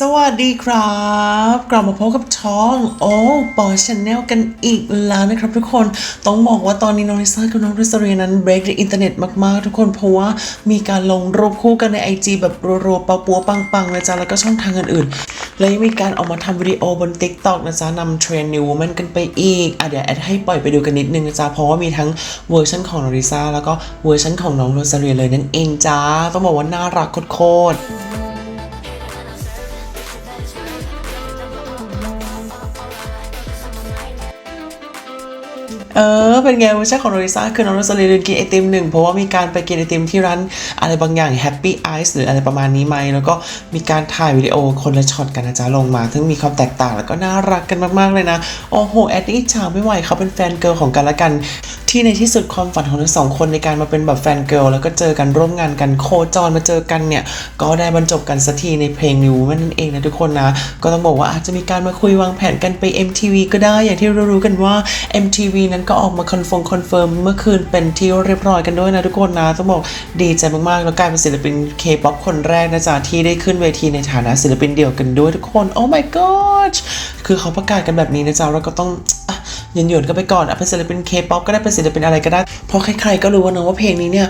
สวัสดีครับ กลับมาพบกับช่องโอ้ปอชแนลกันอีกแล้วนะครับทุกคนต้องบอกว่าตอนนี้น้องลิซ่ากับน้องริสเรียนั้นเบรกในอินเทอร์เน็ตมากๆ ทุกคนเพราะว่ามีการลงรูปคู่กันใน IG แบบรัวๆปะปัวปังๆนะจ๊ะแล้วก็ช่องทางอื่นๆ แล้วยังมีการออกมาทำวิดีโอบน TikTok นะจ๊ะนำเทรนด์ New Woman กันไปอีกอะเดี๋ยวแอดให้ปล่อยไปดูกันนิดนึงนะจ๊ะเพราะว่ามีทั้งเวอร์ชันของน้องลิซ่าแล้วก็เวอร์ชันของน้องโรซาเรียเลยนั่นเองจ้าต้องบอกว่าน่ารักโคตร เออ เป็นไงเวอร์ชันของโรลิซ่าคือน้องโรสลีเดินกินไอติมหนึ่งเพราะว่ามีการไปกินไอติมที่ร้านอะไรบางอย่างแฮปปี้ไอซ์หรืออะไรประมาณนี้ไหม แล้วก็มีการถ่ายวิดีโอคนละช็อตกันนะจ๊ะลงมา ซึ่งมีความแตกต่างแล้วก็น่ารักกันมากๆเลยนะ โอ้โห แอดนี่อิจฉาไม่ไหวเขาเป็นแฟนเกิร์ลของกันและกัน ที่ในที่สุดความฝันของทั้งสองคนในการมาเป็นแบบแฟนเกิลแล้วก็เจอกันร่วมงานกันโคจรมาเจอกันเนี่ย ก็ได้บรรจบกันสักทีในเพลง New Woman นั่นเองนะทุกคนนะ ก็ต้องบอกว่าอาจจะมีการมาคุยวางแผนกันไป MTV ก็ได้อย่างที่รู้ๆกันว่า MTV นั้นก็ออกมาคอนเฟิร์มคอนเฟิร์มเมื่อคืนเป็นที่เรียบร้อยกันด้วยนะทุกคนนะต้องบอกดีใจมากๆ แล้วกลายเป็นศิลปิน K-POP คนแรกนะจ๊ะที่ได้ขึ้นเวทีในฐานะศิลปินเดี่ยวกันด้วยทุกคนโอ้ my god คือเขาประกาศกันแบบนี้นะจ๊ะเราก็ต้อง อะหยวนกันไปก่อนอะเป็นศิลปิน K-POP ก็ได้เป็นศิลปินอะไรก็ได้ เพราะใครๆก็รู้ว่านะว่าเพลงนี้เนี่ย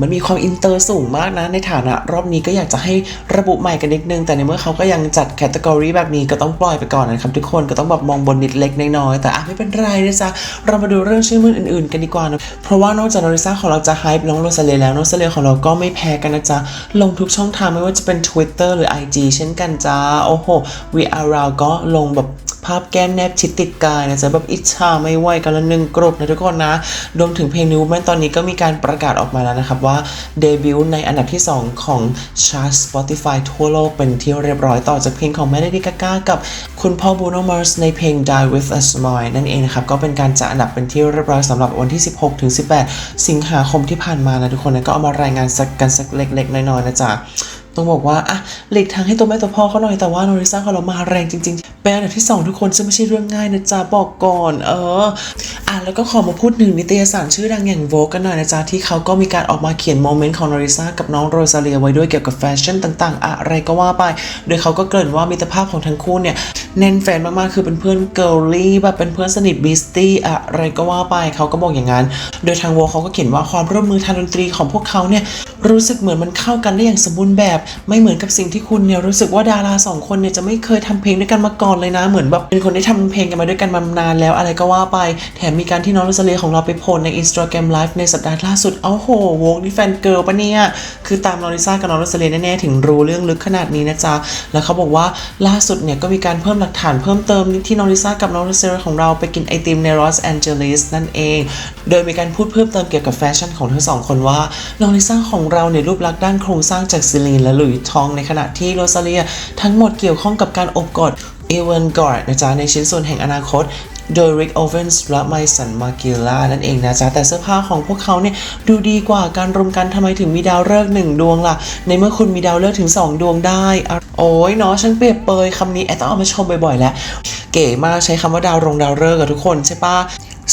มันมีความอินเตอร์สูงมากนะ ในฐานะรอบนี้ก็อยากจะให้ระบุใหม่กันนิดนึง แต่ในเมื่อเขาก็ยังจัดแคตตากรีแบบนี้ก็ต้องปล่อยไปก่อนนะครับทุกคนก็ต้องแบบมองบนนิดเล็กน้อยแต่อะไม่เป็นไรนะจ๊ะเรามาดูเรื่องชื่อมืออื่นๆกันดีกว่านะเพราะว่านอกจากโนริซ่าของเราจะไฮป์น้องโรซาเลแล้วโรซาเลของเราก็ไม่แพ้กันนะจ๊ะลงทุกช่องทางไม่ว่าจะเป็น Twitter หรือ IG เช่นกันจ้าโอ้โห We Are Round ก็ลงแบบ ภาพแก้มแนบชิดติดกายนะจ๊ะแบบอิจฉาไม่ไหวกันละหนึ่งกรุ๊ปนะทุกคนนะรวมถึงเพลง New Man ตอนนี้ก็มีการประกาศออกมาแล้วนะครับว่าเดบิวต์ในอันดับที่ 2 ของชาร์ต Spotify ทั่วโลกเป็นที่เรียบร้อยต่อจากเพลงของ Lady Gaga กับคุณพ่อ Bruno Mars ในเพลง Die with a Smile นั่นเองนะครับ ก็เป็นการจัดอันดับเป็นที่เรียบร้อยสำหรับวันที่ 16ถึง18 สิงหาคมที่ผ่านมานะทุกคนนะก็เอามารายงานสักกันสักเล็กๆน้อยๆนะจ๊ะ ต้องบอกว่าอะหลีกทางให้ตัวแม่ตัวพ่อเขาหน่อยแต่ว่าโนริซ่าของเรามาแรงจริงๆเป็นอันดับที่ 2 ทุกคนซึ่งไม่ใช่เรื่องง่ายนะจ๊ะบอกก่อน เอออะแล้วก็ขอมาพูดหนึ่งนิตยสารชื่อดังอย่างโวกันหน่อยนะจ๊ะที่เขาก็มีการออกมาเขียนโมเมนต์ของโนริซ่ากับน้องโรซาเลียไว้ด้วยเกี่ยวกับแฟชั่นต่างๆ อะไรก็ว่าไป โดยเขาก็เกริ่นว่ามิตรภาพของทั้งคู่เนี่ยแน่นแฟนมากๆ คือเป็นเพื่อนเกิร์ลลี่แบบเป็นเพื่อนสนิทบีสตี้อะไรก็ว่าไปเขาก็บอกอย่างนั้น โดยทางโวเขาก็เขียนว่าความร่วมมือทางดนตรีของพวกเขาเนี่ยรู้สึกเหมือนมันเข้ากันได้อย่างสมบูรณ์แบบไม่เหมือนกับสิ่งที่คุณเนี่ยรู้สึกว่าดาราสองคนเนี่ยจะไม่เคยทำเพลงด้วยกันมาก่อนเลยนะเหมือนแบบเป็นคนที่ทำเพลงกันมาด้วยกันมานานแล้วอะไรก็ว่าไป แถมมีการที่น้องโรซาเลียของเราไปโพสใน Instagram Live ในสัปดาห์ล่าสุดเอ้าโหวงนี่แฟนเกิร์ลปะเนี่ย คือตามน้องลิซ่ากับน้องโรซาเลียแน่ๆถึงรู้เรื่องลึกขนาดนี้นะจ๊ะแล้วเขาบอกว่าล่าสุดเนี่ยก็มีการเพิ่มหลักฐานเพิ่มเติมที่น้องลิซ่ากับน้องโรซาเลียของเราไปกินไอติมในลอสแอนเจลิสนั่นเอง โดยมีการพูดเพิ่มเติมเกี่ยวกับแฟชั่นของทั้งสองคนว่าน้องลิซ่าของเราเนี่ยรูปลักษณ์ด้านโครงสร้างจากซิลีนและหลุยทองในขณะที่โรซาเลีย ทั้งหมดเกี่ยวข้องกับการอบกอดเอเวนกอร์ดนะจ๊ะในชิ้นส่วนแห่งอนาคตโดย Rick Owens และไมสันมากิล่านั่นเองนะจ๊ะ แต่เสื้อผ้าของพวกเขาเนี่ยดูดีกว่าการรวมกันทำไมถึงมีดาวฤกษ์หนึ่งดวงล่ะ ในเมื่อคุณมีดาวฤกษ์ถึง 2 ดวงได้อโอ้ยเนาะฉันเปรียบเปยคำนี้แอดต้องเอามาชมบ่อยๆแล้ว เก๋มากใช้คำว่าดาวรงดาวฤกษ์กับทุกคนใช่ปะ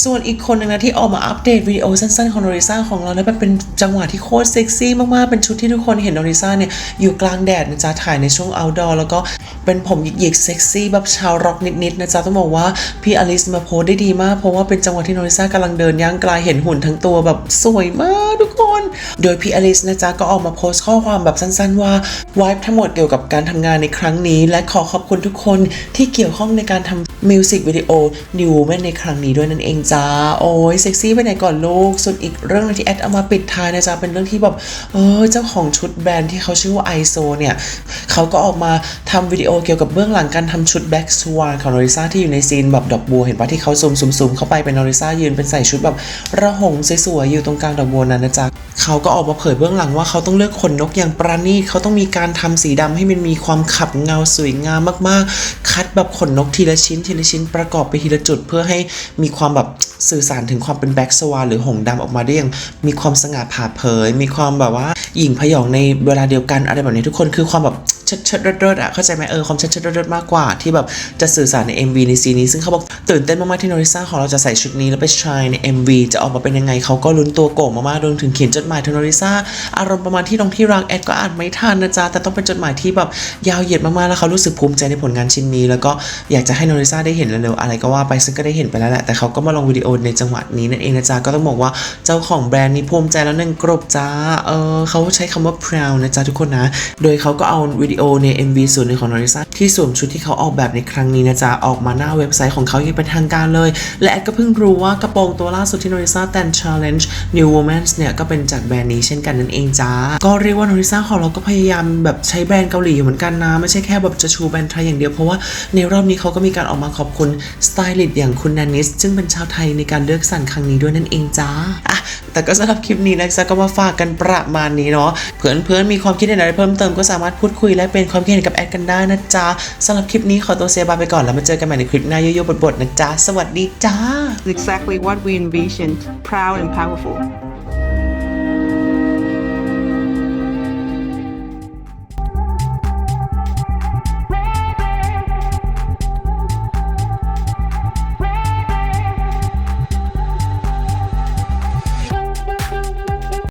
ส่วนอีกคนหนึ่งนะที่ออกมาอัปเดตวิดีโอสั้นๆของโนริซ่าของเราแล้วแบบเป็นจังหวะที่โคตรเซ็กซี่มากๆ เป็นชุดที่ทุกคนเห็นโนริซ่าเนี่ย อยู่กลางแดดนะจ๊ะถ่ายในช่วง outdoor แล้วก็เป็นผมหยิกๆเซ็กซี่แบบชาวร็อกนิดๆนะจ๊ะต้องบอกว่าพี่อลิสมาโพสได้ดีมาก เพราะว่าเป็นจังหวะที่โนริซ่ากำลังเดินย่างกลายเห็นหุ่นทั้งตัวแบบสวยมากทุกคน โดยพี่อลิสนะจ๊ะก็ออกมาโพสต์ข้อความแบบสั้น ๆ ว่าวายทั้งหมดเกี่ยวกับการทำงานในครั้งนี้ และขอขอบคุณทุกคนที่เกี่ยวข้องในการทำมิวสิกวิดีโอ New Woman ในครั้งนี้ด้วยนั่นเองจ้าโอ้ยเซ็กซี่ไปไหนก่อนลูก ส่วนอีกเรื่องหนึงที่แอดเอามาปิดท้ายนะจ๊ะเป็นเรื่องที่แบบเออเจ้าของชุดแบรนด์ที่เขาชื่อว่าไอโซเนี่ยเขาก็ออกมาทำวิดีโอเกี่ยวกับเบื้องหลังการทำชุดแบ็กสวานของโนริซ่าที่อยู่ในซีนแบบดอกบัวเห็นปะที่เขาซูมซูมซูมเข้าไปเป็นโนริซ่ายืนเป็นใส่ชุดแบบระหงสวยๆอยู่ตรงกลางดอกบัวนั้นนะจ๊ะเขาก็ออกมาเผยเบื้องหลังว่าเขาต้องเลือกขนนกอย่างประณีตเขาต้องมีการทำสีดำให้มันมีความขับเงาสวยงามมากๆ คัดแบบขนนกทีละชิ้นทีละชิ้นประกอบไปทีละจุดเพื่อให้มีความแบบ สื่อสารถึงความเป็นแบ็กสวาหรือหงส์ดำออกมาได้อย่างมีความสง่าผ่าเผย มีความแบบว่าหญิงพยองในเวลาเดียวกันอะไรแบบนี้ทุกคนคือความแบบ ชิดเชิดเริดๆอะเข้าใจไหมเออความชิดเชิดเริดๆมากกว่าที่แบบจะสื่อสารใน MV ในซีนนี้ ซึ่งเขาบอกตื่นเต้นมากๆที่โนริซ่าของเราจะใส่ชุดนี้แล้วไปชายใน MV จะออกมาเป็นยังไงเขาก็ลุ้นตัวโก่งมากๆรวมถึงเขียนจดหมายถึงโนริซ่าอารมณ์ประมาณที่น้องที่รักแอดก็อ่านไม่ทันนะจ๊ะแต่ต้องเป็นจดหมายที่แบบยาวเหยียดมากๆแล้วเขารู้สึกภูมิใจในผลงานชิ้นนี้ แล้วก็อยากจะให้โนริซ่าได้เห็นเร็วๆอะไรก็ว่าไปซึ่งก็ได้เห็นไปแล้วแหละแต่เขาก็มาลงวิดีโอในจังหวะนี้นั่นเองนะจ๊ะก็ต้องบอกว่าเจ้าของแบรนด์นี้ภูมิใจแล้วหนึ่งกรบจ้าเออเขาใช้คำว่า proud นะจ๊ะทุกคนนะ โดยเขาก็เอาวิดีโอใน MV ส่วนหนึ่งของโนริซ่าที่สวมชุดที่เขาออกแบบในครั้งนี้นะจ๊ะ ออกมาหน้าเว็บไซต์ของเขาอย่างเป็นทางการเลย และแอดก็เพิ่งรู้ว่ากระโปรงตัวล่าสุดที่โนริซ่าแต่ง challenge new woman เนี่ยก็เป็นจากแบรนด์นี้เช่นกันนั่นเองจ้า ก็เรียกว่าโนริซ่าของเราก็พยายามแบบใช้แบรนด์เกาหลีอยู่เหมือนกันนะ ไม่ใช่แค่แบบจะชูแบรนด์ไทยอย่างเดียวเพราะว่าในรอบนี้เขาก็มีการออกมาขอบคุณสไตลิสต์อย่างคุณนานิสซึ่งเป็นชาวไทยในการเลือกสรรครั้งนี้ด้วยนั่นเองจ้าอะแต่ก็สำหรับคลิปนี้นะจ๊ะก็มาฝากกันประมาณนี้เนาะเพื่อนๆมีความคิดเห็นอะไรเพิ่มเติมก็สามารถพูดคุยและเป็นความคิดเห็นกับแอดกันได้นะจ๊ะสำหรับคลิปนี้ขอตัวเซบายไปก่อนแล้วมาเจอกันใหม่ในคลิปหน้าโยโย่บทๆนะจ๊ะสวัสดีจ้า exactly what we envisioned proud and powerful.